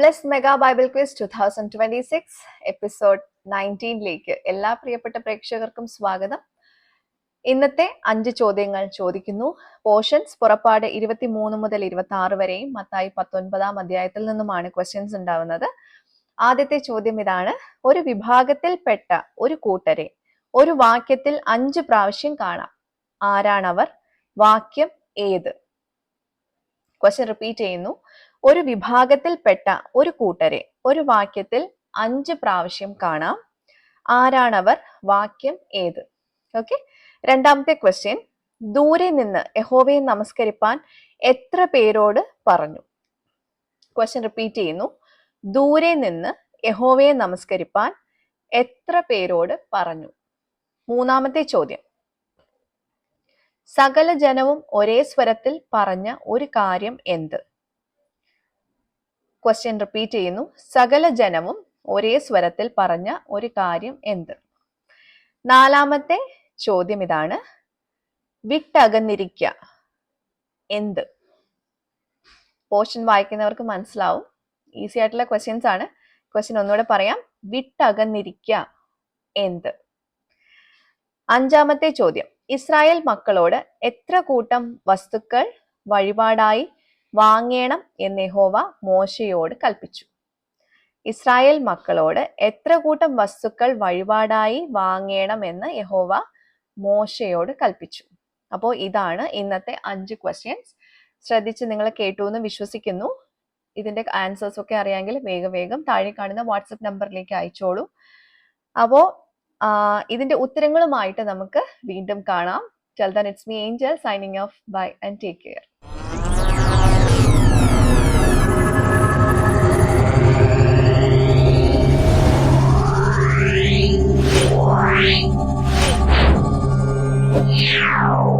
Less mega Bible quiz two thousand twenty six episode നയന്റീനിലേക്ക് എല്ലാ പ്രിയപ്പെട്ട പ്രേക്ഷകർക്കും സ്വാഗതം. ഇന്നത്തെ അഞ്ച് ചോദ്യങ്ങൾ ചോദിക്കുന്നു. പോർഷൻസ് പുറപ്പാട് ഇരുപത്തി മൂന്ന് മുതൽ ഇരുപത്തി ആറ് വരെയും മത്തായി പത്തൊൻപതാം അധ്യായത്തിൽ നിന്നുമാണ് ക്വസ്റ്റ്യൻസ് ഉണ്ടാവുന്നത്. ആദ്യത്തെ ചോദ്യം ഇതാണ്. ഒരു വിഭാഗത്തിൽപ്പെട്ട ഒരു കൂട്ടരെ ഒരു വാക്യത്തിൽ അഞ്ച് പ്രാവശ്യം കാണാം. ആരാണവർ? വാക്യം ഏത്? ക്വസ്റ്റ്യൻ റിപ്പീറ്റ് ചെയ്യുന്നു. ഒരു വിഭാഗത്തിൽപ്പെട്ട ഒരു കൂട്ടരെ ഒരു വാക്യത്തിൽ അഞ്ച് പ്രാവശ്യം കാണാം. ആരാണവർ? വാക്യം ഏത്? ഓക്കെ രണ്ടാമത്തെ ക്വസ്റ്റ്യൻ ദൂരെ നിന്ന് യഹോവയെ നമസ്കരിപ്പാൻ എത്ര പേരോട് പറഞ്ഞു? ക്വസ്റ്റ്യൻ റിപ്പീറ്റ് ചെയ്യുന്നു. ദൂരെ നിന്ന് യഹോവയെ നമസ്കരിപ്പാൻ എത്ര പേരോട് പറഞ്ഞു? മൂന്നാമത്തെ ചോദ്യം. സകല ജനവും ഒരേ സ്വരത്തിൽ പറഞ്ഞ ഒരു കാര്യം എന്ത്? ക്വസ്റ്റ്യൻ റിപ്പീറ്റ് ചെയ്യുന്നു. സകല ജനവും ഒരേ സ്വരത്തിൽ പറഞ്ഞ ഒരു കാര്യം എന്ത്? നാലാമത്തെ ചോദ്യം ഇതാണ്. വിട്ടകന്നിരിക്ക എന്ത്? പോർഷൻ വായിക്കുന്നവർക്ക് മനസ്സിലാവും. ഈസി ആയിട്ടുള്ള ക്വസ്റ്റ്യൻസ് ആണ്. ക്വസ്റ്റ്യൻ ഒന്നുകൂടെ പറയാം. വിട്ടകന്നിരിക്ക എന്ത്? അഞ്ചാമത്തെ ചോദ്യം. ഇസ്രായേൽ മക്കളോട് എത്ര കൂട്ടം വസ്തുക്കൾ വഴിപാടായി വാങ്ങേണം എന്ന് യഹോവ മോശയോട് കൽപ്പിച്ചു. ഇസ്രായേൽ മക്കളോട് എത്ര കൂട്ടം വസ്തുക്കൾ വഴിപാടായി വാങ്ങേണം എന്ന് യഹോവ മോശയോട് കൽപ്പിച്ചു. അപ്പോൾ ഇതാണ് ഇന്നത്തെ അഞ്ച് ക്വസ്റ്റ്യൻസ് ശ്രദ്ധിച്ച് നിങ്ങൾ കേട്ടു എന്ന് വിശ്വസിക്കുന്നു. ഇതിന്റെ ആൻസേഴ്സ് ഒക്കെ അറിയാമെങ്കിൽ വേഗം വേഗം താഴെ കാണുന്ന വാട്സപ്പ് നമ്പറിലേക്ക് അയച്ചോളൂ. അപ്പോൾ ഇതിന്റെ ഉത്തരങ്ങളുമായിട്ട് നമുക്ക് വീണ്ടും കാണാം. Till then it's me Angel signing off bye and take care Ow!